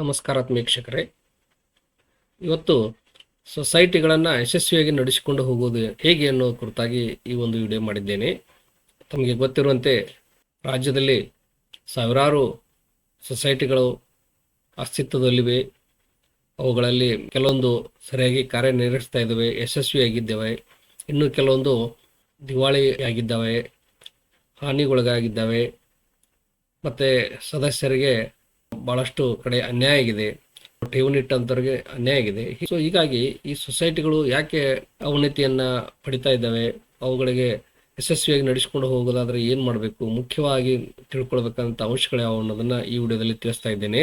ನಮಸ್ಕಾರ ವೀಕ್ಷಕರೇ. ಇವತ್ತು ಸೊಸೈಟಿಗಳನ್ನು ಯಶಸ್ವಿಯಾಗಿ ನಡೆಸಿಕೊಂಡು ಹೋಗುವುದು ಹೇಗೆ ಅನ್ನೋ ಕುರಿತಾಗಿ ಈ ಒಂದು ವಿಡಿಯೋ ಮಾಡಿದ್ದೇನೆ. ತಮಗೆ ಗೊತ್ತಿರುವಂತೆ ರಾಜ್ಯದಲ್ಲಿ ಸಾವಿರಾರು ಸೊಸೈಟಿಗಳು ಅಸ್ತಿತ್ವದಲ್ಲಿವೆ. ಅವುಗಳಲ್ಲಿ ಕೆಲವೊಂದು ಸರಿಯಾಗಿ ಕಾರ್ಯನಿರ್ವಹಿಸ್ತಾ ಇದ್ದಾವೆ, ಯಶಸ್ವಿಯಾಗಿದ್ದಾವೆ. ಇನ್ನು ಕೆಲವೊಂದು ದಿವಾಳಿಯಾಗಿದ್ದಾವೆ, ಹಾನಿಗೊಳಗಾಗಿದ್ದಾವೆ. ಮತ್ತು ಸದಸ್ಯರಿಗೆ ಬಹಳಷ್ಟು ಕಡೆ ಅನ್ಯಾಯ ಆಗಿದೆ. ಠೇವಣಿ ಇಟ್ಟಂತವ್ರಿಗೆ ಅನ್ಯಾಯ ಆಗಿದೆ. ಸೊ ಹೀಗಾಗಿ ಈ ಸೊಸೈಟಿಗಳು ಯಾಕೆ ಅವನತಿಯನ್ನು ಪಡಿತಾ ಇದ್ದಾವೆ? ಅವುಗಳಿಗೆ ಯಶಸ್ವಿಯಾಗಿ ನಡೆಸಿಕೊಂಡು ಹೋಗೋದಾದ್ರೆ ಏನು ಮಾಡಬೇಕು? ಮುಖ್ಯವಾಗಿ ತಿಳ್ಕೊಳ್ಬೇಕಂತ ಅಂಶಗಳು ಯಾವ ಅನ್ನೋದನ್ನ ಈ ವಿಡಿಯೋದಲ್ಲಿ ತಿಳಿಸ್ತಾ ಇದ್ದೇನೆ.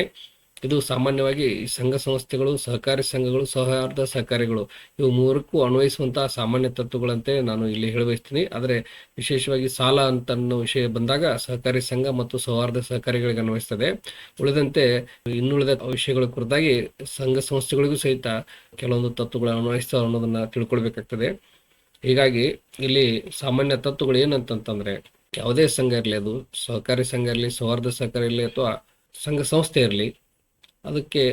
ಇದು ಸಾಮಾನ್ಯವಾಗಿ ಸಂಘ ಸಂಸ್ಥೆಗಳು, ಸಹಕಾರಿ ಸಂಘಗಳು, ಸೌಹಾರ್ದ ಸಹಕಾರಿಗಳು, ಇವು ಮೂರಕ್ಕೂ ಅನ್ವಯಿಸುವಂತಹ ಸಾಮಾನ್ಯ ತತ್ವಗಳಂತೆ ನಾನು ಇಲ್ಲಿ ಹೇಳಬಯಸ್ತೀನಿ. ಆದರೆ ವಿಶೇಷವಾಗಿ ಸಾಲ ಅಂತ ಅನ್ನೋ ವಿಷಯ ಬಂದಾಗ ಸಹಕಾರಿ ಸಂಘ ಮತ್ತು ಸೌಹಾರ್ದ ಸಹಕಾರಿಗಳಿಗೆ ಅನ್ವಯಿಸ್ತದೆ. ಉಳಿದಂತೆ ಇನ್ನುಳಿದ ವಿಷಯಗಳ ಕುರಿತಾಗಿ ಸಂಘ ಸಂಸ್ಥೆಗಳಿಗೂ ಸಹಿತ ಕೆಲವೊಂದು ತತ್ವಗಳು ಅನ್ವಯಿಸ್ತಾವೆ ಅನ್ನೋದನ್ನ ತಿಳ್ಕೊಳ್ಬೇಕಾಗ್ತದೆ. ಹೀಗಾಗಿ ಇಲ್ಲಿ ಸಾಮಾನ್ಯ ತತ್ವಗಳು ಏನಂತಂತಂದ್ರೆ ಯಾವುದೇ ಸಂಘ ಇರಲಿ, ಅದು ಸಹಕಾರಿ ಸಂಘ ಇರಲಿ, ಸೌಹಾರ್ದ ಸಹಕಾರಿ ಇರಲಿ ಅಥವಾ ಸಂಘ ಸಂಸ್ಥೆ ಇರಲಿ ಅದಕ್ಕೆ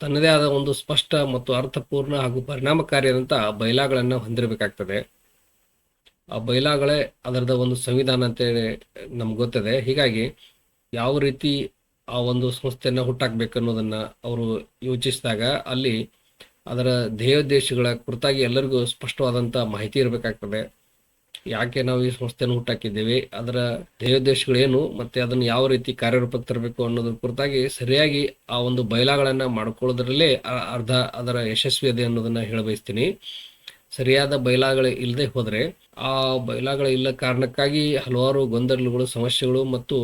ತನ್ನದೇ ಆದ ಒಂದು ಸ್ಪಷ್ಟ ಮತ್ತು ಅರ್ಥಪೂರ್ಣ ಹಾಗೂ ಪರಿಣಾಮಕಾರಿಯಾದಂಥ ಬಯಲಾಗಳನ್ನು ಹೊಂದಿರಬೇಕಾಗ್ತದೆ. ಆ ಬೈಲಾಗಳೇ ಅದರದ ಒಂದು ಸಂವಿಧಾನ ಅಂತೇಳಿ ನಮ್ಗೆ ಗೊತ್ತದೆ. ಹೀಗಾಗಿ ಯಾವ ರೀತಿ ಆ ಒಂದು ಸಂಸ್ಥೆಯನ್ನು ಹುಟ್ಟಾಕ್ಬೇಕು ಅನ್ನೋದನ್ನ ಅವರು ಯೋಚಿಸಿದಾಗ ಅಲ್ಲಿ ಅದರ ಧ್ಯೇಯೋದ್ದೇಶಗಳ ಕುರಿತಾಗಿ ಎಲ್ಲರಿಗೂ ಸ್ಪಷ್ಟವಾದಂಥ ಮಾಹಿತಿ ಇರಬೇಕಾಗ್ತದೆ. ಯಾಕೆ ನಾವು ಈ ಸಂಸ್ಥೆಯನ್ನು ಹುಟ್ಟಾಕಿದ್ದೇವೆ? ಅದರ ಧ್ಯೇಯೋದ್ದೇಶಗಳೇನು? ಮತ್ತೆ ಅದನ್ನು ಯಾವ ರೀತಿ ಕಾರ್ಯರೂಪಕ್ಕೆ ತರಬೇಕು ಅನ್ನೋದ್ರ ಕುರಿತಾಗಿ ಸರಿಯಾಗಿ ಆ ಒಂದು ಬಯಲಾಗಳನ್ನ ಮಾಡ್ಕೊಳ್ಳೋದ್ರಲ್ಲೇ ಅರ್ಧ ಅದರ ಯಶಸ್ವಿ ಇದೆ ಅನ್ನೋದನ್ನ ಹೇಳಬಯಸ್ತೀನಿ. ಸರಿಯಾದ ಬಯಲಾಗಳು ಇಲ್ಲದೆ ಹೋದರೆ ಆ ಬಯಲಾಗಳ ಇಲ್ಲ ಕಾರಣಕ್ಕಾಗಿ ಹಲವಾರು ಗೊಂದಲಗಳು, ಸಮಸ್ಯೆಗಳು ಮತ್ತು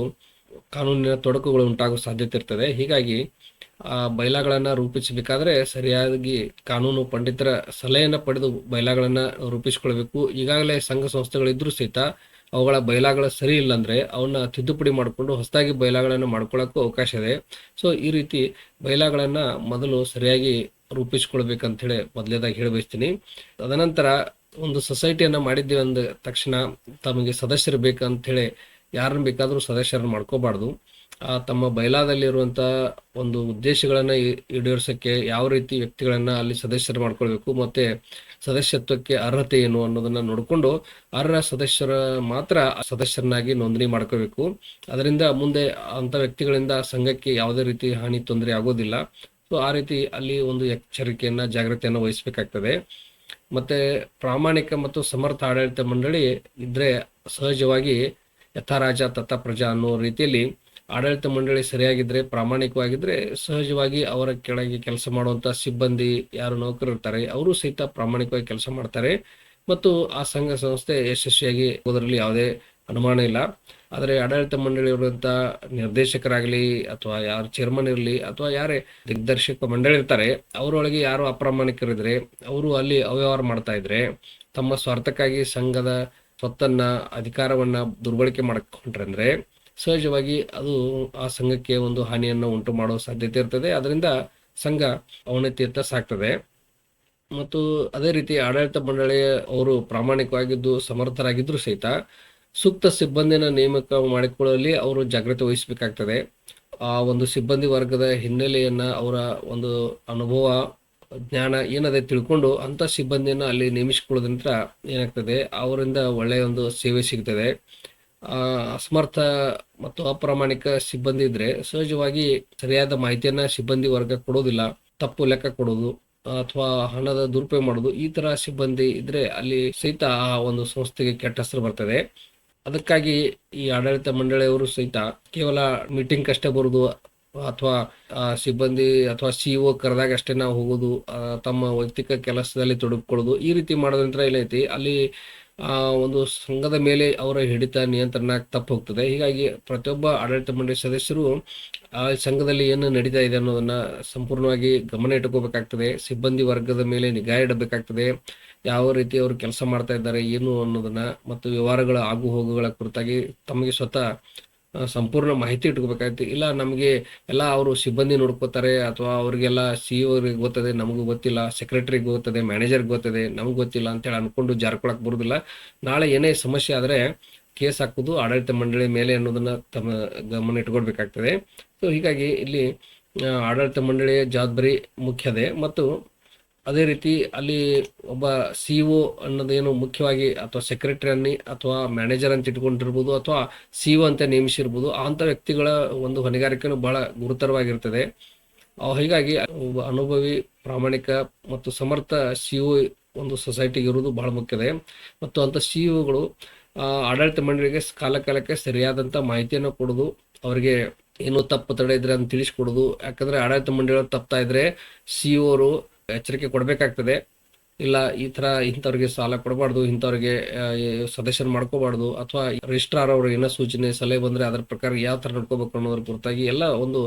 ಕಾನೂನಿನ ತೊಡಕುಗಳು ಉಂಟಾಗುವ ಸಾಧ್ಯತೆ ಇರ್ತದೆ. ಹೀಗಾಗಿ, ಆ, ಬೈಲಾಗಳನ್ನು ರೂಪಿಸಬೇಕಾದ್ರೆ ಸರಿಯಾಗಿ ಕಾನೂನು ಪಂಡಿತರ ಸಲಹೆಯನ್ನು ಪಡೆದು ಬೈಲಾಗಳನ್ನು ರೂಪಿಸಿಕೊಳ್ಬೇಕು. ಈಗಾಗಲೇ ಸಂಘ ಸಂಸ್ಥೆಗಳಿದ್ರೂ ಸಹಿತ ಅವುಗಳ ಬಯಲಾಗಳ ಸರಿ ಇಲ್ಲ ಅವನ್ನ ತಿದ್ದುಪಡಿ ಮಾಡಿಕೊಂಡು ಹೊಸದಾಗಿ ಬಯಲಾಗಳನ್ನ ಮಾಡ್ಕೊಳ್ಳೋಕ್ಕೂ ಅವಕಾಶ ಇದೆ. ಸೊ, ಈ ರೀತಿ ಬಯಲಾಗಳನ್ನ ಮೊದಲು ಸರಿಯಾಗಿ ರೂಪಿಸ್ಕೊಳ್ಬೇಕಂತೇಳಿ ಮೊದಲೇದಾಗಿ ಹೇಳಿ ಬಯಸ್ತೀನಿ ತದನಂತರ ಒಂದು ಸೊಸೈಟಿಯನ್ನ ಮಾಡಿದ್ದೀವಿ ಅಂದ ತಕ್ಷಣ ತಮಗೆ ಸದಸ್ಯರು ಬೇಕಂತ ಹೇಳಿ ಯಾರನ್ನ ಬೇಕಾದರೂ ಸದಸ್ಯರನ್ನು ಮಾಡ್ಕೋಬಾರ್ದು. ಆ, ತಮ್ಮ ಬೈಲಾದಲ್ಲಿರುವಂಥ ಒಂದು ಉದ್ದೇಶಗಳನ್ನು ಈಡೇರಿಸೋಕ್ಕೆ ಯಾವ ರೀತಿ ವ್ಯಕ್ತಿಗಳನ್ನು ಅಲ್ಲಿ ಸದಸ್ಯರು ಮಾಡ್ಕೊಳ್ಬೇಕು, ಮತ್ತು ಸದಸ್ಯತ್ವಕ್ಕೆ ಅರ್ಹತೆ ಏನು ಅನ್ನೋದನ್ನು ನೋಡಿಕೊಂಡು ಅರ್ಹ ಸದಸ್ಯರ ಮಾತ್ರ ಸದಸ್ಯರನ್ನಾಗಿ ನೋಂದಣಿ ಮಾಡ್ಕೋಬೇಕು. ಅದರಿಂದ ಮುಂದೆ ಅಂಥ ವ್ಯಕ್ತಿಗಳಿಂದ ಸಂಘಕ್ಕೆ ಯಾವುದೇ ರೀತಿ ಹಾನಿ ತೊಂದರೆ ಆಗೋದಿಲ್ಲ. ಸೊ ಆ ರೀತಿ ಅಲ್ಲಿ ಒಂದು ಎಚ್ಚರಿಕೆಯನ್ನು ಜಾಗೃತಿಯನ್ನ ವಹಿಸಬೇಕಾಗ್ತದೆ. ಮತ್ತು ಪ್ರಾಮಾಣಿಕ ಮತ್ತು ಸಮರ್ಥ ಆಡಳಿತ ಮಂಡಳಿ ಇದ್ದರೆ ಸಹಜವಾಗಿ ಯಥಾ ರಾಜ ಪ್ರಜಾ ಅನ್ನೋ ರೀತಿಯಲ್ಲಿ ಆಡಳಿತ ಮಂಡಳಿ ಸರಿಯಾಗಿದ್ರೆ, ಪ್ರಾಮಾಣಿಕವಾಗಿದ್ರೆ ಸಹಜವಾಗಿ ಅವರ ಕೆಳಗೆ ಕೆಲಸ ಮಾಡುವಂತ ಸಿಬ್ಬಂದಿ ಯಾರು ನೌಕರರು ಇರ್ತಾರೆ, ಅವರು ಸಹಿತ ಪ್ರಾಮಾಣಿಕವಾಗಿ ಕೆಲಸ ಮಾಡ್ತಾರೆ. ಮತ್ತು ಆ ಸಂಘ ಸಂಸ್ಥೆ ಯಶಸ್ವಿಯಾಗಿ ಹೋಗೋದ್ರಲ್ಲಿ ಯಾವುದೇ ಅನುಮಾನ ಇಲ್ಲ. ಆದರೆ ಆಡಳಿತ ಮಂಡಳಿ ಇರುವಂತಹ ನಿರ್ದೇಶಕರಾಗಲಿ ಅಥವಾ ಯಾರು ಚೇರ್ಮನ್ ಇರಲಿ ಅಥವಾ ಯಾರೇ ದಿಗ್ದರ್ಶಕ ಮಂಡಳಿ ಇರ್ತಾರೆ, ಅವರೊಳಗೆ ಯಾರು ಅಪ್ರಾಮಾಣಿಕರಿದ್ರೆ, ಅವರು ಅಲ್ಲಿ ಅವ್ಯವಹಾರ ಮಾಡ್ತಾ ಇದ್ರೆ, ತಮ್ಮ ಸ್ವಾರ್ಥಕ್ಕಾಗಿ ಸಂಘದ ಸ್ವತ್ತನ್ನ, ಅಧಿಕಾರವನ್ನ ದುರ್ಬಳಕೆ ಮಾಡ್ಕೊಂಡ್ರೆ ಅಂದ್ರೆ ಸಹಜವಾಗಿ ಅದು ಆ ಸಂಘಕ್ಕೆ ಒಂದು ಹಾನಿಯನ್ನು ಉಂಟು ಮಾಡೋ ಸಾಧ್ಯತೆ ಇರ್ತದೆ. ಅದರಿಂದ ಸಂಘ ಅವನತಿಯತ್ತ ಸಾಕ್ತದೆ. ಮತ್ತು ಅದೇ ರೀತಿ ಆಡಳಿತ ಮಂಡಳಿ ಅವರು ಪ್ರಾಮಾಣಿಕವಾಗಿದ್ದು ಸಮರ್ಥರಾಗಿದ್ರು ಸಹಿತ ಸೂಕ್ತ ಸಿಬ್ಬಂದಿನ ನೇಮಕ ಮಾಡಿಕೊಳ್ಳುವಲ್ಲಿ ಅವರು ಜಾಗ್ರತೆ ವಹಿಸಬೇಕಾಗ್ತದೆ. ಆ ಒಂದು ಸಿಬ್ಬಂದಿ ವರ್ಗದ ಹಿನ್ನೆಲೆಯನ್ನು ಅವರ ಒಂದು ಅನುಭವ ಜ್ಞಾನ ಏನದೆ ತಿಳ್ಕೊಂಡು ಅಂತ ಸಿಬ್ಬಂದಿಯನ್ನು ಅಲ್ಲಿ ನೇಮಿಸಿಕೊಳ್ಳೋದ್ರಿಂದ ಏನಾಗ್ತದೆ, ಅವರಿಂದ ಒಳ್ಳೆಯ ಒಂದು ಸೇವೆ ಸಿಗ್ತದೆ. ಅಸಮರ್ಥ ಮತ್ತು ಅಪ್ರಾಮಾಣಿಕ ಸಿಬ್ಬಂದಿ ಇದ್ರೆ ಸಹಜವಾಗಿ ಸರಿಯಾದ ಮಾಹಿತಿಯನ್ನ ಸಿಬ್ಬಂದಿ ವರ್ಗ ಕೊಡೋದಿಲ್ಲ, ತಪ್ಪು ಲೆಕ್ಕ ಕೊಡೋದು, ಅಥವಾ ಹಣದ ದುರುಪಯೋಗ ಮಾಡೋದು, ಈ ತರ ಸಿಬ್ಬಂದಿ ಇದ್ರೆ ಅಲ್ಲಿ ಸಹಿತ ಆ ಒಂದು ಸಂಸ್ಥೆಗೆ ಕೆಟ್ಟ ಹೆಸರು ಬರ್ತದೆ. ಅದಕ್ಕಾಗಿ ಈ ಆಡಳಿತ ಮಂಡಳಿಯವರು ಸಹಿತ ಕೇವಲ ಮೀಟಿಂಗ್ ಅಷ್ಟೇ ಬರುದು ಅಥವಾ, ಆ, ಸಿಬ್ಬಂದಿ ಅಥವಾ ಸಿಇಒ ಕರೆದಾಗ ಅಷ್ಟೇ ನಾವು ಹೋಗೋದು ತಮ್ಮ ವೈಯಕ್ತಿಕ ಕೆಲಸದಲ್ಲಿ ತೊಡಗಿಕೊಳ್ಳೋದು, ಈ ರೀತಿ ಮಾಡೋದ್ರಿಂದ ಏನೈತಿ, ಅಲ್ಲಿ ಒಂದು ಸಂಘದ ಮೇಲೆ ಅವರ ಹಿಡಿತ, ನಿಯಂತ್ರಣ ತಪ್ಪು ಹೋಗ್ತದೆ. ಹೀಗಾಗಿ ಪ್ರತಿಯೊಬ್ಬ ಆಡಳಿತ ಮಂಡಳಿ ಸದಸ್ಯರು, ಆ ಸಂಘದಲ್ಲಿ ಏನು ನಡೀತಾ ಇದೆ ಅನ್ನೋದನ್ನ ಸಂಪೂರ್ಣವಾಗಿ ಗಮನ ಇಟ್ಕೋಬೇಕಾಗ್ತದೆ. ಸಿಬ್ಬಂದಿ ವರ್ಗದ ಮೇಲೆ ನಿಗಾ ಇಡಬೇಕಾಗ್ತದೆ. ಯಾವ ರೀತಿ ಅವರು ಕೆಲಸ ಮಾಡ್ತಾ ಇದ್ದಾರೆ, ಏನು ಅನ್ನೋದನ್ನ, ಮತ್ತು ವ್ಯವಹಾರಗಳ ಆಗು ಹೋಗುಗಳ ಕುರಿತಾಗಿ ತಮಗೆ ಸ್ವತಃ ಸಂಪೂರ್ಣ ಮಾಹಿತಿ ಇಟ್ಕೋಬೇಕಾಯ್ತು. ಇಲ್ಲ, ನಮಗೆ ಎಲ್ಲ ಅವರು ಸಿಬ್ಬಂದಿ ನೋಡ್ಕೋತಾರೆ, ಅಥವಾ ಅವರಿಗೆಲ್ಲ ಸಿ ಅವ್ರಿಗೆ ಗೊತ್ತದೆ, ನಮಗೂ ಗೊತ್ತಿಲ್ಲ ಸೆಕ್ರೆಟರಿಗೆ ಗೊತ್ತದೆ ಮ್ಯಾನೇಜರ್ಗೆ ಗೊತ್ತದೆ, ನಮ್ಗೆ ಗೊತ್ತಿಲ್ಲ ಅಂತೇಳಿ ಅನ್ಕೊಂಡು ಜಾರ್ಕೊಳಕ್ ಬರುದಿಲ್ಲ. ನಾಳೆ ಏನೇ ಸಮಸ್ಯೆ ಆದ್ರೆ ಕೇಸ್ ಹಾಕುದು ಆಡಳಿತ ಮಂಡಳಿ ಮೇಲೆ ಅನ್ನೋದನ್ನ ತಮ್ಮ ಗಮನ ಇಟ್ಕೊಳ್ಬೇಕಾಗ್ತದೆ. ಸೊ ಹೀಗಾಗಿ ಇಲ್ಲಿ ಆಡಳಿತ ಮಂಡಳಿಯ ಜವಾಬ್ದಾರಿ ಮುಖ್ಯದೇ. ಮತ್ತು ಅದೇ ರೀತಿ ಅಲ್ಲಿ ಒಬ್ಬ ಸಿ ಒ ಅನ್ನೋದೇನು ಮುಖ್ಯವಾಗಿ ಅಥವಾ ಸೆಕ್ರೆಟರಿ ಅನ್ನಿ ಅಥವಾ ಮ್ಯಾನೇಜರ್ ಅಂತ ಇಟ್ಕೊಂಡಿರ್ಬೋದು ಅಥವಾ ಸಿ ಒ ಅಂತ ನೇಮಿಸಿರ್ಬೋದು ಅಂಥ ವ್ಯಕ್ತಿಗಳ ಒಂದು ಹೊಣೆಗಾರಿಕೆನೂ ಬಹಳ ಗುರುತರವಾಗಿರ್ತದೆ. ಹೀಗಾಗಿ ಒಬ್ಬ ಅನುಭವಿ, ಪ್ರಾಮಾಣಿಕ ಮತ್ತು ಸಮರ್ಥ ಸಿ ಒ ಒಂದು ಸೊಸೈಟಿಗೆ ಇರುವುದು ಬಹಳ ಮುಖ್ಯದೆ. ಮತ್ತು ಅಂಥ ಸಿ ಒಗಳು ಆಡಳಿತ ಮಂಡಳಿಗೆ ಕಾಲ ಕಾಲಕ್ಕೆ ಸರಿಯಾದಂಥ ಮಾಹಿತಿಯನ್ನು ಕೊಡೋದು, ಅವರಿಗೆ ಏನು ತಪ್ಪು ತಡೆ ಇದ್ರೆ ಅಂತ ತಿಳಿಸ್ಕೊಡೋದು. ಯಾಕಂದ್ರೆ ಆಡಳಿತ ಮಂಡಳಿಯವರು ತಪ್ತಾ ಇದ್ರೆ ಸಿ ಅವರು ಎಚ್ಚರಿಕೆ ಕೊಡಬೇಕಾಗ್ತದೆ. ಇಲ್ಲ, ಈ ತರ ಇಂಥವ್ರಿಗೆ ಸಾಲ ಕೊಡಬಾರ್ದು, ಇಂಥವ್ರಿಗೆ ಸದಸ್ಯರು ಮಾಡ್ಕೋಬಾರ್ದು, ಅಥವಾ ರಿಜಿಸ್ಟ್ರಾರ್ ಅವ್ರಿಗೆ ಏನೋ ಸೂಚನೆ, ಸಲಹೆ ಬಂದ್ರೆ ಅದರ ಪ್ರಕಾರ ಯಾವ ತರ ನಡ್ಕೋಬೇಕು ಅನ್ನೋದ್ರ ಕುರಿತಾಗಿ ಎಲ್ಲ ಒಂದು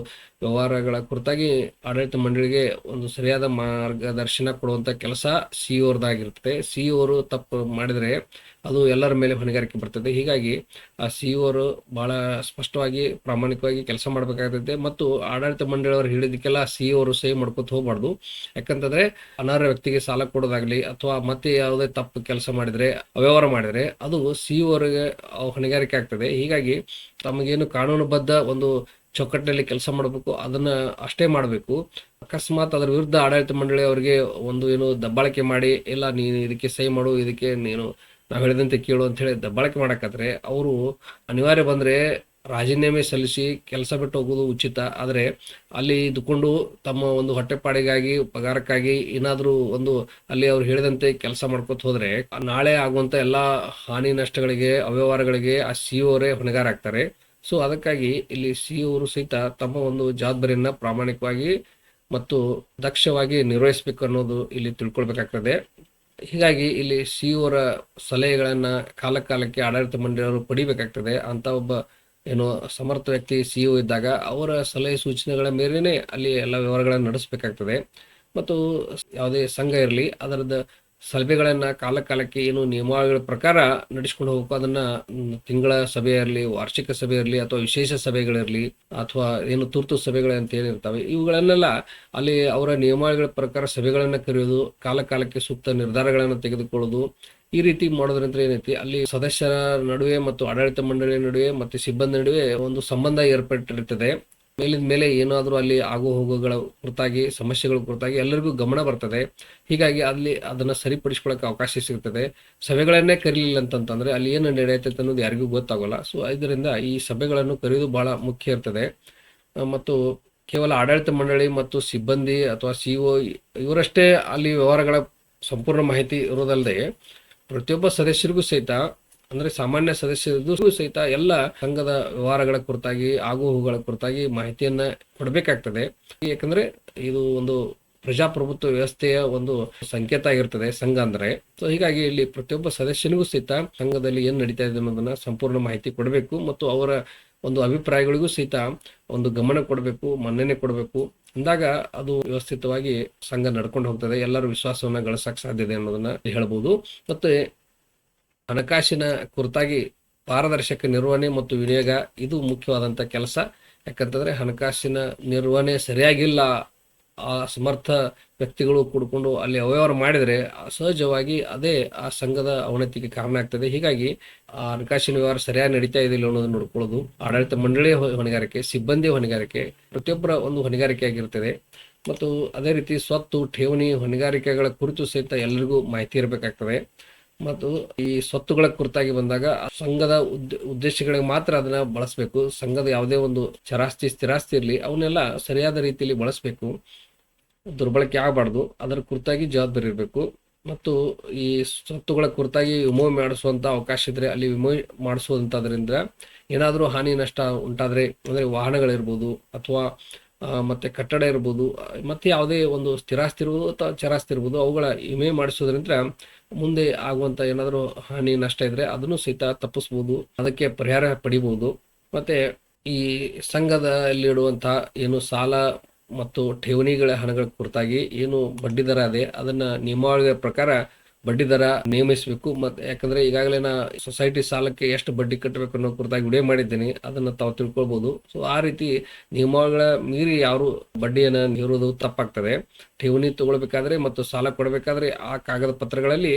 ವ್ಯವಹಾರಗಳ ಕುರಿತಾಗಿ ಆಡಳಿತ ಮಂಡಳಿಗೆ ಒಂದು ಸರಿಯಾದ ಮಾರ್ಗದರ್ಶನ ಕೊಡುವಂತ ಕೆಲಸ ಸಿ ಅವ್ರದ್ದಾಗಿರ್ತದೆ ಸಿ ಅವರು ತಪ್ಪು ಮಾಡಿದ್ರೆ ಅದು ಎಲ್ಲರ ಮೇಲೆ ಹೊಣೆಗಾರಿಕೆ ಬರ್ತದೆ. ಹೀಗಾಗಿ ಆ ಸಿ ಅವರು ಬಹಳ ಸ್ಪಷ್ಟವಾಗಿ, ಪ್ರಾಮಾಣಿಕವಾಗಿ ಕೆಲಸ ಮಾಡಬೇಕಾಗ್ತದೆ ಮತ್ತು ಆಡಳಿತ ಮಂಡಳಿಯವರು ಹೇಳಿದಕ್ಕೆಲ್ಲ ಸಿ ಅವರು ಸಹಿ ಮಾಡ್ಕೊತ ಹೋಗ್ಬಾರ್ದು. ಯಾಕಂತಂದ್ರೆ ಅನರ್ಹ ವ್ಯಕ್ತಿಗೆ ಸಾಲ ಕೊಡೋದಾಗ್ಲಿ ಅಥವಾ ಮತ್ತೆ ಯಾವುದೇ ತಪ್ಪು ಕೆಲಸ ಮಾಡಿದ್ರೆ, ಅವ್ಯವಹಾರ ಮಾಡಿದ್ರೆ ಅದು ಸಿ ಅವರಿಗೆ ಹೊಣೆಗಾರಿಕೆ ಆಗ್ತದೆ. ಹೀಗಾಗಿ ತಮಗೇನು ಕಾನೂನುಬದ್ಧ ಒಂದು ಚೌಕಟ್ಟಿನಲ್ಲಿ ಕೆಲಸ ಮಾಡಬೇಕು, ಅದನ್ನ ಅಷ್ಟೇ ಮಾಡಬೇಕು. ಅಕಸ್ಮಾತ್ ಅದರ ವಿರುದ್ಧ ಆಡಳಿತ ಮಂಡಳಿ ಅವರಿಗೆ ಒಂದು ಏನು ದಬ್ಬಾಳಿಕೆ ಮಾಡಿ, ಇಲ್ಲ ನೀನು ಇದಕ್ಕೆ ಸಹಿ ಮಾಡು, ಇದಕ್ಕೆ ನೀನು ನಾವು ಹೇಳಿದಂತೆ ಕೇಳು ಅಂತ ಹೇಳಿ ದಬ್ಬಾಳಿಕೆ ಮಾಡಕ್ಕಾದ್ರೆ ಅವರು ಅನಿವಾರ್ಯ ಬಂದ್ರೆ ರಾಜೀನಾಮೆ ಸಲ್ಲಿಸಿ ಕೆಲಸ ಬಿಟ್ಟು ಹೋಗೋದು ಉಚಿತ. ಆದರೆ ಅಲ್ಲಿ ಇದ್ದುಕೊಂಡು ತಮ್ಮ ಒಂದು ಹೊಟ್ಟೆಪಾಡಿಗಾಗಿ ಪಗಾರಕ್ಕಾಗಿ ಏನಾದರೂ ಒಂದು ಅಲ್ಲಿ ಅವ್ರು ಹೇಳಿದಂತೆ ಕೆಲಸ ಮಾಡ್ಕೊತ ಹೋದರೆ ನಾಳೆ ಆಗುವಂಥ ಎಲ್ಲ ಹಾನಿ ನಷ್ಟಗಳಿಗೆ, ಅವ್ಯವಹಾರಗಳಿಗೆ ಆ ಸಿ ಅವರೇ ಹೊಣೆಗಾರ ಆಗ್ತಾರೆ. ಸೊ ಅದಕ್ಕಾಗಿ ಇಲ್ಲಿ ಸಿ ಅವರು ಸಹಿತ ತಮ್ಮ ಒಂದು ಜವಾಬ್ದಾರಿಯನ್ನ ಪ್ರಾಮಾಣಿಕವಾಗಿ ಮತ್ತು ದಕ್ಷವಾಗಿ ನಿರ್ವಹಿಸಬೇಕು ಅನ್ನೋದು ಇಲ್ಲಿ ತಿಳ್ಕೊಳ್ಬೇಕಾಗ್ತದೆ. ಹೀಗಾಗಿ ಇಲ್ಲಿ ಸಿ ಅವರ ಸಲಹೆಗಳನ್ನ ಕಾಲ ಕಾಲಕ್ಕೆ ಆಡಳಿತ ಮಂಡಳಿಯವರು ಪಡಿಬೇಕಾಗ್ತದೆ. ಅಂತ ಒಬ್ಬ ಏನು ಸಮರ್ಥ ವ್ಯಕ್ತಿ ಸಿ ಇದ್ದಾಗ ಅವರ ಸಲಹೆ ಸೂಚನೆಗಳ ಮೇರೆನೆ ಅಲ್ಲಿ ಎಲ್ಲ ವ್ಯವಹಾರಗಳನ್ನು ನಡೆಸಬೇಕಾಗ್ತದೆ. ಮತ್ತು ಯಾವುದೇ ಸಂಘ ಇರಲಿ ಅದರದ ಸಲಹೆಗಳನ್ನ ಕಾಲಕಾಲಕ್ಕೆ ಏನು ನಿಯಮಾವಳಿಗಳ ಪ್ರಕಾರ ನಡೆಸ್ಕೊಂಡು ಹೋಗಬೇಕು. ಅದನ್ನ ತಿಂಗಳ ಸಭೆ ಇರಲಿ, ವಾರ್ಷಿಕ ಸಭೆ ಇರಲಿ, ಅಥವಾ ವಿಶೇಷ ಸಭೆಗಳಿರಲಿ, ಅಥವಾ ಏನು ತುರ್ತು ಸಭೆಗಳು ಅಂತ ಏನಿರ್ತವೆ ಇವುಗಳನ್ನೆಲ್ಲ ಅಲ್ಲಿ ಅವರ ನಿಯಮಾವಳಿಗಳ ಪ್ರಕಾರ ಸಭೆಗಳನ್ನು ಕರೆಯೋದು, ಕಾಲಕಾಲಕ್ಕೆ ಸೂಕ್ತ ನಿರ್ಧಾರಗಳನ್ನು ತೆಗೆದುಕೊಳ್ಳೋದು, ಈ ರೀತಿ ಮಾಡೋದ್ರಿಂದ ಏನೈತಿ? ಅಲ್ಲಿ ಸದಸ್ಯರ ನಡುವೆ ಮತ್ತು ಆಡಳಿತ ಮಂಡಳಿಯ ನಡುವೆ ಮತ್ತು ಸಿಬ್ಬಂದಿ ನಡುವೆ ಒಂದು ಸಂಬಂಧ ಏರ್ಪಟ್ಟಿರ್ತದೆ. ಮೇಲಿನ ಮೇಲೆ ಏನಾದರೂ ಅಲ್ಲಿ ಆಗು ಹೋಗುಗಳ ಕುರಿತಾಗಿ ಸಮಸ್ಯೆಗಳ ಕುರಿತಾಗಿ ಎಲ್ಲರಿಗೂ ಗಮನ ಬರ್ತದೆ. ಹೀಗಾಗಿ ಅಲ್ಲಿ ಅದನ್ನ ಸರಿಪಡಿಸ್ಕೊಳ್ಳೋಕೆ ಅವಕಾಶ ಸಿಗ್ತದೆ. ಸಭೆಗಳನ್ನೇ ಕರೀಲಿಲ್ಲ ಅಂತಂತಂದ್ರೆ ಅಲ್ಲಿ ಏನು ನಡೆಯುತ್ತೆ ಅನ್ನೋದು ಯಾರಿಗೂ ಗೊತ್ತಾಗೋಲ್ಲ. ಸೊ ಇದರಿಂದ ಈ ಸಭೆಗಳನ್ನು ಕರೆಯೋದು ಬಹಳ ಮುಖ್ಯ ಇರ್ತದೆ. ಮತ್ತು ಕೇವಲ ಆಡಳಿತ ಮಂಡಳಿ ಮತ್ತು ಸಿಬ್ಬಂದಿ ಅಥವಾ ಸಿಒ ಇವರಷ್ಟೇ ಅಲ್ಲಿ ವ್ಯವಹಾರಗಳ ಸಂಪೂರ್ಣ ಮಾಹಿತಿ ಇರೋದಲ್ಲದೆ ಪ್ರತಿಯೊಬ್ಬ ಸದಸ್ಯರಿಗೂ ಸಹಿತ ಅಂದ್ರೆ ಸಾಮಾನ್ಯ ಸದಸ್ಯರದ್ದು ಸಹಿತ ಎಲ್ಲ ಸಂಘದ ವ್ಯವಹಾರಗಳ ಕುರಿತಾಗಿ ಆಗು ಹೋಗುಗಳ ಕುರಿತಾಗಿ ಮಾಹಿತಿಯನ್ನ ಕೊಡಬೇಕಾಗ್ತದೆ. ಯಾಕಂದ್ರೆ ಇದು ಒಂದು ಪ್ರಜಾಪ್ರಭುತ್ವ ವ್ಯವಸ್ಥೆಯ ಒಂದು ಸಂಕೇತ ಆಗಿರ್ತದೆ ಸಂಘ ಅಂದ್ರೆ. ಸೊ ಹೀಗಾಗಿ ಇಲ್ಲಿ ಪ್ರತಿಯೊಬ್ಬ ಸದಸ್ಯನಿಗೂ ಸಹಿತ ಸಂಘದಲ್ಲಿ ಏನ್ ನಡೀತಾ ಇದೆ ಅನ್ನೋದನ್ನ ಸಂಪೂರ್ಣ ಮಾಹಿತಿ ಕೊಡಬೇಕು ಮತ್ತು ಅವರ ಒಂದು ಅಭಿಪ್ರಾಯಗಳಿಗೂ ಸಹಿತ ಒಂದು ಗಮನ ಕೊಡಬೇಕು, ಮನ್ನಣೆ ಕೊಡಬೇಕು. ಅಂದಾಗ ಅದು ವ್ಯವಸ್ಥಿತವಾಗಿ ಸಂಘ ನಡ್ಕೊಂಡು ಹೋಗ್ತದೆ. ಎಲ್ಲರೂ ವಿಶ್ವಾಸವನ್ನ ಗಳಿಸಕ್ ಸಾಧ್ಯತೆ ಅನ್ನೋದನ್ನ ಹೇಳ್ಬೋದು. ಮತ್ತೆ ಹಣಕಾಸಿನ ಕುರಿತಾಗಿ ಪಾರದರ್ಶಕ ನಿರ್ವಹಣೆ ಮತ್ತು ವಿನಿಯೋಗ ಇದು ಮುಖ್ಯವಾದಂಥ ಕೆಲಸ. ಯಾಕಂತಂದರೆ ಹಣಕಾಸಿನ ನಿರ್ವಹಣೆ ಸರಿಯಾಗಿಲ್ಲ. ಆ ಸಮರ್ಥ ವ್ಯಕ್ತಿಗಳು ಕೂಡಿಕೊಂಡು ಅಲ್ಲಿ ಅವ್ಯವಹಾರ ಮಾಡಿದರೆ ಸಹಜವಾಗಿ ಅದೇ ಆ ಸಂಘದ ಅವನತಿಗೆ ಕಾರಣ ಆಗ್ತದೆ. ಹೀಗಾಗಿ ಆ ಹಣಕಾಸಿನ ವ್ಯವಹಾರ ಸರಿಯಾಗಿ ನಡೀತಾ ಇದೆ ಅನ್ನೋದನ್ನು ನೋಡ್ಕೊಳ್ಳೋದು. ಆಡಳಿತ ಮಂಡಳಿಯ ಹೊಣೆಗಾರಿಕೆ, ಸಿಬ್ಬಂದಿ ಹೊಣೆಗಾರಿಕೆ ಪ್ರತಿಯೊಬ್ಬರ ಒಂದು ಹೊಣೆಗಾರಿಕೆ ಆಗಿರ್ತದೆ. ಮತ್ತು ಅದೇ ರೀತಿ ಸ್ವತ್ತು, ಠೇವಣಿ, ಹೊಣೆಗಾರಿಕೆಗಳ ಕುರಿತು ಸಹಿತ ಎಲ್ಲರಿಗೂ ಮಾಹಿತಿ ಇರಬೇಕಾಗ್ತದೆ. ಮತ್ತು ಈ ಸ್ವತ್ತುಗಳ ಕುರಿತಾಗಿ ಬಂದಾಗ ಸಂಘದ ಉದ್ದ, ಉದ್ದೇಶಗಳಿಗೆ ಮಾತ್ರ ಅದನ್ನ ಬಳಸಬೇಕು. ಸಂಘದ ಯಾವುದೇ ಒಂದು ಚರಾಸ್ತಿ, ಸ್ಥಿರಾಸ್ತಿ ಇರಲಿ, ಅವನ್ನೆಲ್ಲ ಸರಿಯಾದ ರೀತಿಯಲ್ಲಿ ಬಳಸಬೇಕು. ದುರ್ಬಳಕೆ ಆಗಬಾರ್ದು. ಅದರ ಕುರಿತಾಗಿ ಜವಾಬ್ದಾರಿ ಇರಬೇಕು. ಮತ್ತು ಈ ಸ್ವತ್ತುಗಳ ಕುರಿತಾಗಿ ವಿಮೆ ಮಾಡಿಸುವಂತ ಅವಕಾಶ ಇದ್ರೆ ಅಲ್ಲಿ ವಿಮೆ ಮಾಡಿಸುವಂತದ್ರಿಂದ ಏನಾದರೂ ಹಾನಿ, ನಷ್ಟ ಉಂಟಾದ್ರೆ, ಅಂದ್ರೆ ವಾಹನಗಳಿರ್ಬೋದು ಅಥವಾ ಮತ್ತೆ ಕಟ್ಟಡ ಇರ್ಬೋದು ಮತ್ತೆ ಯಾವುದೇ ಒಂದು ಸ್ಥಿರಾಸ್ತಿ ಇರ್ಬೋದು ಅಥವಾ ಚರಾಸ್ತಿ ಇರ್ಬೋದು ಅವುಗಳ ವಿಮೆ ಮಾಡಿಸೋದ್ರಿಂದ ಮುಂದೆ ಆಗುವಂತ ಏನಾದರೂ ಹಾನಿ ನಷ್ಟ ಇದ್ರೆ ಅದನ್ನು ಸಹಿತ ತಪ್ಪಿಸ್ಬೋದು, ಅದಕ್ಕೆ ಪರಿಹಾರ ಪಡಿಬೋದು. ಮತ್ತೆ ಈ ಸಂಘದಲ್ಲಿ ಇಡುವಂತಹ ಏನು ಸಾಲ ಮತ್ತು ಠೇವಣಿಗಳ ಹಣಗಳ ಕುರಿತಾಗಿ ಏನು ಬಡ್ಡಿದರ ಇದೆ, ಅದನ್ನ ನಿಯಮಾವಳಿಗಳ ಪ್ರಕಾರ ಬಡ್ಡಿ ದರ ನೇಮಿಸಬೇಕು. ಮತ್ತೆ ಯಾಕಂದ್ರೆ ಈಗಾಗಲೇ ನಾ ಸೊಸೈಟಿ ಸಾಲಕ್ಕೆ ಎಷ್ಟು ಬಡ್ಡಿ ಕಟ್ಟಬೇಕು ಅನ್ನೋ ಕುರಿತಾಗಿ ವಿಡಿಯೋ ಮಾಡಿದ್ದೀನಿ. ಅದನ್ನ ತಾವು ತಿಳ್ಕೊಳ್ಬಹುದು ಸೊ ಆ ರೀತಿ ನಿಯಮಗಳ ಮೀರಿ ಯಾರು ಬಡ್ಡಿಯನ್ನು ನೀಡುವುದು ತಪ್ಪಾಗ್ತದೆ. ಠೇವಣಿ ತಗೊಳ್ಬೇಕಾದ್ರೆ ಮತ್ತು ಸಾಲ ಕೊಡಬೇಕಾದ್ರೆ ಆ ಕಾಗದ ಪತ್ರಗಳಲ್ಲಿ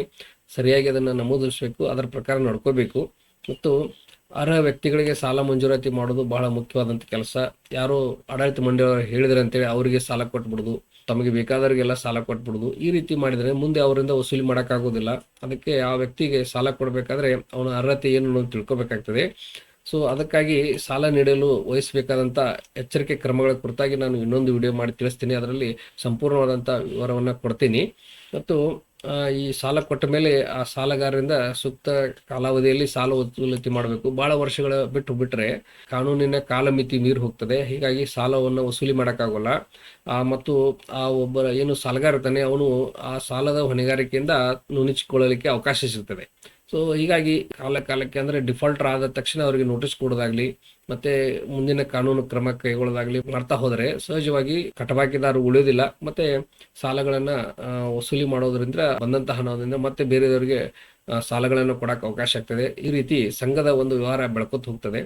ಸರಿಯಾಗಿ ಅದನ್ನ ನಮೂದಿಸಬೇಕು. ಅದರ ಪ್ರಕಾರ ನಡ್ಕೋಬೇಕು. ಮತ್ತು ಅರ್ಹ ವ್ಯಕ್ತಿಗಳಿಗೆ ಸಾಲ ಮಂಜೂರಾತಿ ಮಾಡೋದು ಬಹಳ ಮುಖ್ಯವಾದಂಥ ಕೆಲಸ. ಯಾರು ಆಡಳಿತ ಮಂಡಳಿಯವರು ಹೇಳಿದ್ರೆ ಅಂತೇಳಿ ಅವರಿಗೆ ಸಾಲ ಕೊಟ್ಬಿಡುದು. ತಮಗೆ ಬೇಕಾದವರಿಗೆಲ್ಲ ಸಾಲ ಕೊಟ್ಬಿಡುದು. ಈ ರೀತಿ ಮಾಡಿದರೆ ಮುಂದೆ ಅವರಿಂದ ವಸೂಲಿ ಮಾಡೋಕ್ಕಾಗೋದಿಲ್ಲ. ಅದಕ್ಕೆ ಆ ವ್ಯಕ್ತಿಗೆ ಸಾಲ ಕೊಡಬೇಕಾದ್ರೆ ಅವನ ಅರ್ಹತೆ ಏನು ಅನ್ನೋದು ತಿಳ್ಕೊಬೇಕಾಗ್ತದೆ. ಸೊ ಅದಕ್ಕಾಗಿ ಸಾಲ ನೀಡಲು ವಹಿಸಬೇಕಾದಂಥ ಎಚ್ಚರಿಕೆ ಕ್ರಮಗಳ ಕುರಿತಾಗಿ ನಾನು ಇನ್ನೊಂದು ವಿಡಿಯೋ ಮಾಡಿ ತಿಳಿಸ್ತೀನಿ. ಅದರಲ್ಲಿ ಸಂಪೂರ್ಣವಾದಂಥ ವಿವರವನ್ನು ಕೊಡ್ತೀನಿ. ಮತ್ತು ಈ ಸಾಲ ಕೊಟ್ಟ ಮೇಲೆ ಆ ಸಾಲಗಾರರಿಂದ ಸೂಕ್ತ ಕಾಲಾವಧಿಯಲ್ಲಿ ಸಾಲ ವಸೂಲಾತಿ ಮಾಡಬೇಕು. ಬಹಳ ವರ್ಷಗಳ ಬಿಟ್ಟು ಬಿಟ್ಟರೆ ಕಾನೂನಿನ ಕಾಲಮಿತಿ ಮೀರಿ ಹೋಗ್ತದೆ. ಹೀಗಾಗಿ ಸಾಲವನ್ನು ವಸೂಲಿ ಮಾಡೋಕ್ಕಾಗೋಲ್ಲ. ಆ, ಮತ್ತು ಆ ಒಬ್ಬ ಏನು ಸಾಲಗಾರ ತಾನೆ ಅವನು ಆ ಸಾಲದ ಹೊಣೆಗಾರಿಕೆಯಿಂದ ನುಣಿಚಿಕೊಳ್ಳಲಿಕ್ಕೆ ಅವಕಾಶ ಸಿಗ್ತದೆ. ಸೊ ಹೀಗಾಗಿ ಕಾಲ ಕಾಲಕ್ಕೆ ಅಂದ್ರೆ ಡಿಫಾಲ್ಟರ್ ಆದ ತಕ್ಷಣ ಅವರಿಗೆ ನೋಟಿಸ್ ಕೊಡೋದಾಗ್ಲಿ, ಮತ್ತೆ ಮುಂದಿನ ಕಾನೂನು ಕ್ರಮ ಕೈಗೊಳ್ಳೋದಾಗ್ಲಿ ಮಾಡ್ತಾ ಹೋದರೆ ಸಹಜವಾಗಿ ಕಟಬಾಕಿದಾರರು ಉಳಿಯೋದಿಲ್ಲ, ಮತ್ತೆ ಸಾಲಗಳನ್ನ ವಸೂಲಿ ಮಾಡೋದ್ರಿಂದ ಬಂದಂತಹ ಹಣದಿಂದ ಮತ್ತೆ ಬೇರೆಯವರಿಗೆ ಸಾಲಗಳನ್ನು ಕೊಡಕ್ಕೆ ಅವಕಾಶ ಆಗ್ತದೆ. ಈ ರೀತಿ ಸಂಘದ ಒಂದು ವ್ಯವಹಾರ ಬೆಳ್ಕೊತ ಹೋಗ್ತದೆ.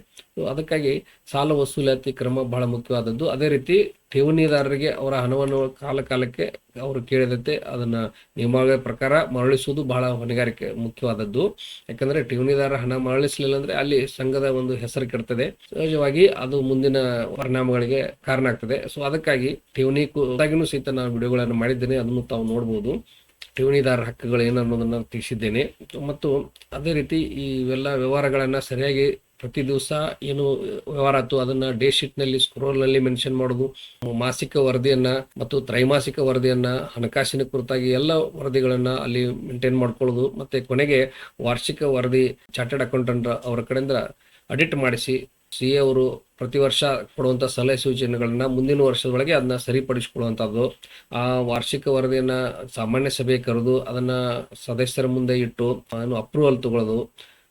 ಅದಕ್ಕಾಗಿ ಸಾಲ ವಸೂಲಾತಿ ಕ್ರಮ ಬಹಳ ಮುಖ್ಯವಾದದ್ದು. ಅದೇ ರೀತಿ ಠೇವಣಿದಾರರಿಗೆ ಅವರ ಹಣವನ್ನು ಕಾಲ ಕಾಲಕ್ಕೆ ಅವರು ಕೇಳಿದಂತೆ ಅದನ್ನ ನಿಯಮಾವಳಿ ಪ್ರಕಾರ ಮರಳಿಸುವುದು ಬಹಳ ಹೊಣೆಗಾರಿಕೆ ಮುಖ್ಯವಾದದ್ದು. ಯಾಕಂದ್ರೆ ಠೇವಣಿದಾರ ಹಣ ಮರಳಿಸಲಿಲ್ಲ ಅಂದ್ರೆ ಅಲ್ಲಿ ಸಂಘದ ಒಂದು ಹೆಸರು ಕೆಡ್ತದೆ. ಸಹಜವಾಗಿ ಅದು ಮುಂದಿನ ಪರಿಣಾಮಗಳಿಗೆ ಕಾರಣ ಆಗ್ತದೆ. ಸೊ, ಅದಕ್ಕಾಗಿ ಠೇವಣಿ ಸಹಿತ ನಾನು ವಿಡಿಯೋಗಳನ್ನು ಮಾಡಿದ್ದೇನೆ. ಅದನ್ನು ತಾವು ನೋಡಬಹುದು ಠೇವಣಿದಾರ ಹಕ್ಕುಗಳು ಏನು ಅನ್ನೋದನ್ನ ತಿಳಿಸಿದ್ದೇನೆ. ಮತ್ತು ಅದೇ ರೀತಿ ಇವೆಲ್ಲ ವ್ಯವಹಾರಗಳನ್ನು ಸರಿಯಾಗಿ ಪ್ರತಿ ದಿವಸ ಏನು ವ್ಯವಹಾರ ಆಯ್ತು ಅದನ್ನ ಡೇ ಶೀಟ್ನಲ್ಲಿ ಸ್ಕ್ರೋಲ್ನಲ್ಲಿ ಸ್ಕ್ರೋಲ್ನಲ್ಲಿ ಮೆನ್ಷನ್ ಮಾಡೋದು ಮಾಸಿಕ ವರದಿಯನ್ನ ಮತ್ತು ತ್ರೈಮಾಸಿಕ ವರದಿಯನ್ನ, ಹಣಕಾಸಿನ ಕುರಿತಾಗಿ ಎಲ್ಲ ವರದಿಗಳನ್ನ ಅಲ್ಲಿ ಮೇಂಟೈನ್ ಮಾಡ್ಕೊಳ್ಳೋದು ಮತ್ತೆ ಕೊನೆಗೆ ವಾರ್ಷಿಕ ವರದಿ, ಚಾರ್ಟೆಡ್ ಅಕೌಂಟೆಂಟ್ ಅವರ ಕಡೆಯಿಂದ ಅಡಿಟ್ ಮಾಡಿಸಿ ಸಿ ಅವರು ಪ್ರತಿ ವರ್ಷ ಕೊಡುವಂಥ ಸಲಹೆ ಸೂಚನೆಗಳನ್ನ ಮುಂದಿನ ವರ್ಷದೊಳಗೆ ಅದನ್ನ ಸರಿಪಡಿಸಿಕೊಳ್ಳುವಂಥದ್ದು ಆ ವಾರ್ಷಿಕ ವರದಿಯನ್ನ ಸಾಮಾನ್ಯ ಸಭೆ ಕರೆದು ಅದನ್ನ ಸದಸ್ಯರ ಮುಂದೆ ಇಟ್ಟು ಅಪ್ರೂವಲ್ ತಗೊಳ್ಳೋದು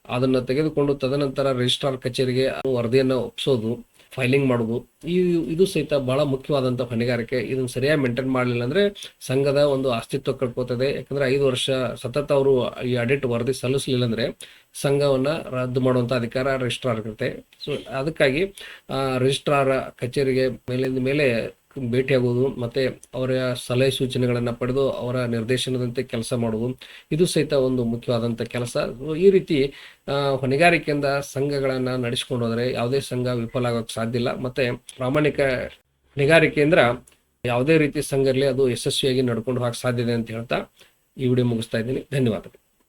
ಅದನ್ನ ತೆಗೆದುಕೊಂಡು ತದನಂತರ ರಿಜಿಸ್ಟ್ರಾರ್ ಕಚೇರಿಗೆ ವರದಿಯನ್ನ ಒಪ್ಸೋದು. ಫೈಲಿಂಗ್ ಮಾಡೋದು. ಈ ಇದು ಸಹಿತ ಬಹಳ ಮುಖ್ಯವಾದಂಥ ಹೊಣೆಗಾರಿಕೆ. ಇದನ್ನು ಸರಿಯಾಗಿ ಮೇಂಟೈನ್ ಮಾಡಲಿಲ್ಲ ಅಂದರೆ ಸಂಘದ ಒಂದು ಅಸ್ತಿತ್ವ ಕಳ್ಕೊತದೆ. ಯಾಕಂದರೆ ಐದು ವರ್ಷ ಸತತ ಅವರು ಈ ಆಡಿಟ್ ವರದಿ ಸಲ್ಲಿಸಲಿಲ್ಲ ಅಂದರೆ ಸಂಘವನ್ನು ರದ್ದು ಮಾಡುವಂಥ ಅಧಿಕಾರ ರಿಜಿಸ್ಟ್ರಾರ್ ಇರುತ್ತೆ ಸೊ ಅದಕ್ಕಾಗಿ ರಿಜಿಸ್ಟ್ರಾರ್ ಕಚೇರಿಗೆ ಮೇಲಿಂದ ಮೇಲೆ ಭೇಟಿಯಾಗುವುದು, ಮತ್ತೆ ಅವರ ಸಲಹೆ ಸೂಚನೆಗಳನ್ನ ಪಡೆದು ಅವರ ನಿರ್ದೇಶನದಂತೆ ಕೆಲಸ ಮಾಡುವುದು, ಇದು ಸಹಿತ ಒಂದು ಮುಖ್ಯವಾದಂಥ ಕೆಲಸ. ಈ ರೀತಿ ಹೊಣೆಗಾರಿಕೆಯಿಂದ ಸಂಘಗಳನ್ನ ನಡೆಸ್ಕೊಂಡು ಹೋದರೆ ಯಾವುದೇ ಸಂಘ ವಿಫಲ ಆಗೋಕೆ ಸಾಧ್ಯ ಇಲ್ಲ. ಮತ್ತೆ ಪ್ರಾಮಾಣಿಕ ಹೊಣೆಗಾರಿಕೆಯಿಂದ ಯಾವುದೇ ರೀತಿ ಸಂಘ ಇರಲಿ, ಅದು ಯಶಸ್ವಿಯಾಗಿ ನಡ್ಕೊಂಡು ಹೋಗಕ್ಕೆ ಇದೆ ಅಂತ ಹೇಳ್ತಾ ಈ ವಿಡಿಯೋ ಮುಗಿಸ್ತಾ ಇದ್ದೀನಿ. ಧನ್ಯವಾದಗಳು.